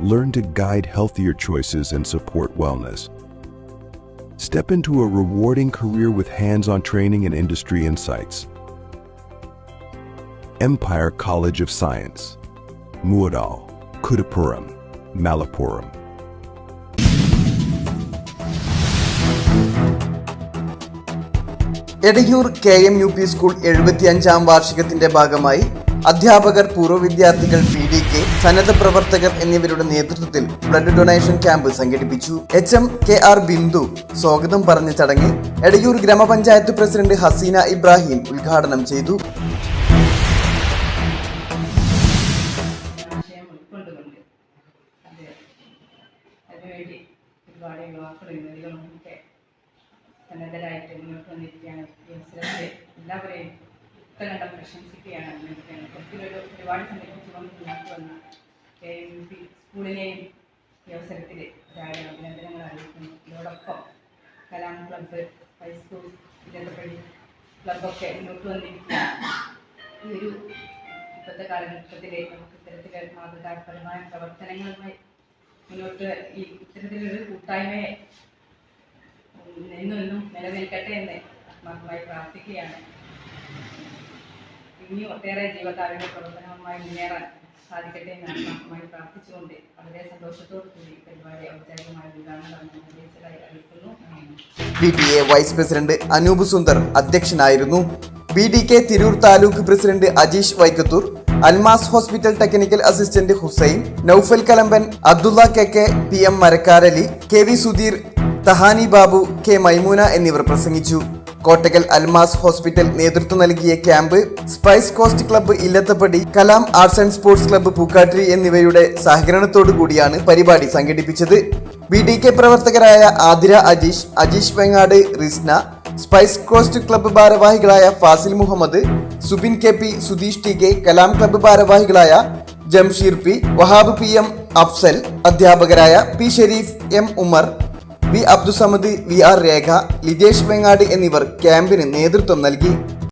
Learn to guide healthier choices and support wellness. Step into a rewarding career with hands on training and industry insights. Empire College of Science, Muadal, Kudapuram, Malappuram. Edayur K M U P school എഴുപത്തിയഞ്ചാം വാർഷികത്തിന്റെ ഭാഗമായി അധ്യാപകർ പൂർവ വിദ്യാർത്ഥികൾ P D K സന്നദ്ധ പ്രവർത്തകർ എന്നിവരുടെ നേതൃത്വത്തിൽ blood donation camp സംഘടിപ്പിച്ചു. H M K R Bindu സ്വാഗതം പറഞ്ഞ ചടങ്ങിൽ എടയൂർ ഗ്രാമപഞ്ചായത്ത് പ്രസിഡന്റ് ഹസീന ഇബ്രാഹിം ഉദ്ഘാടനം ചെയ്തു. ഈ എല്ലാവരെയും ഉത്തരകണ്ഠം പ്രശംസിക്കുകയാണ് അഭിനന്ദിക്കുകയാണ് ഇത്തരത്തിലൊരു പരിപാടി സംഘടിപ്പിച്ചുകൊണ്ട് മുന്നോട്ട് വന്ന കെ എം പി സ്കൂളിനെയും ഈ അവസരത്തിൽ ധാരാളം അഭിനന്ദനങ്ങൾ അറിയിക്കുന്നു. ഇതോടൊപ്പം Kalam club high school Irattappally ക്ലബ്ബൊക്കെ മുന്നോട്ട് വന്നിരിക്കുക ഈ ഒരു ഇപ്പോഴത്തെ കാലഘട്ടത്തിൽ നമുക്ക് ഇത്തരത്തിലെ മാതൃകാപരമായ പ്രവർത്തനങ്ങളുമായി മുന്നോട്ട് ഈ ഇത്തരത്തിലൊരു കൂട്ടായ്മയെ എന്നും എന്നും നിലനിൽക്കട്ടെ എന്ന് ആത്മാർത്ഥമായി പ്രാർത്ഥിക്കുകയാണ്. ഇനിയും ഒട്ടേറെ ജീവകാരുണ്യ പ്രവർത്തനവുമായി മുന്നേറാൻ സാധിക്കട്ടെ എന്ന് ആത്മാർത്ഥമായി പ്രാർത്ഥിച്ചുകൊണ്ട് വളരെ സന്തോഷത്തോടു കൂടി പരിപാടി ഔപചാരികമായ അറിയിക്കുന്നു. B P A vice president Anoop Sundar അധ്യക്ഷനായിരുന്നു. B D K Tirur taluk president Ajeesh Vaikkathur Almas hospital technical assistant Hussain Noufal Kalamban Abdulla K K P M Marakkarali K V Sudheer Thahani Babu K Maimoona എന്നിവർ പ്രസംഗിച്ചു. Kottakkal Almas hospital നേതൃത്വം നൽകിയ camp spice coast club Illathappadi Kalam arts and sports club Pookkattiri എന്നിവയുടെ സഹകരണത്തോടു കൂടിയാണ് പരിപാടി സംഘടിപ്പിച്ചത്. B D K പ്രവർത്തകരായ Athira Ajeesh Ajeesh Vengad Risna spice coast club ഭാരവാഹികളായ Fazil Muhammad Subin K P Sudheesh T K Kalam club ഭാരവാഹികളായ Jamsheer P Wahab P M Afsal അധ്യാപകരായ P Shareef M Umar V Abdussamad V R Rekha Lijesh Vengad എന്നിവർ ക്യാമ്പിന് നേതൃത്വം നൽകി.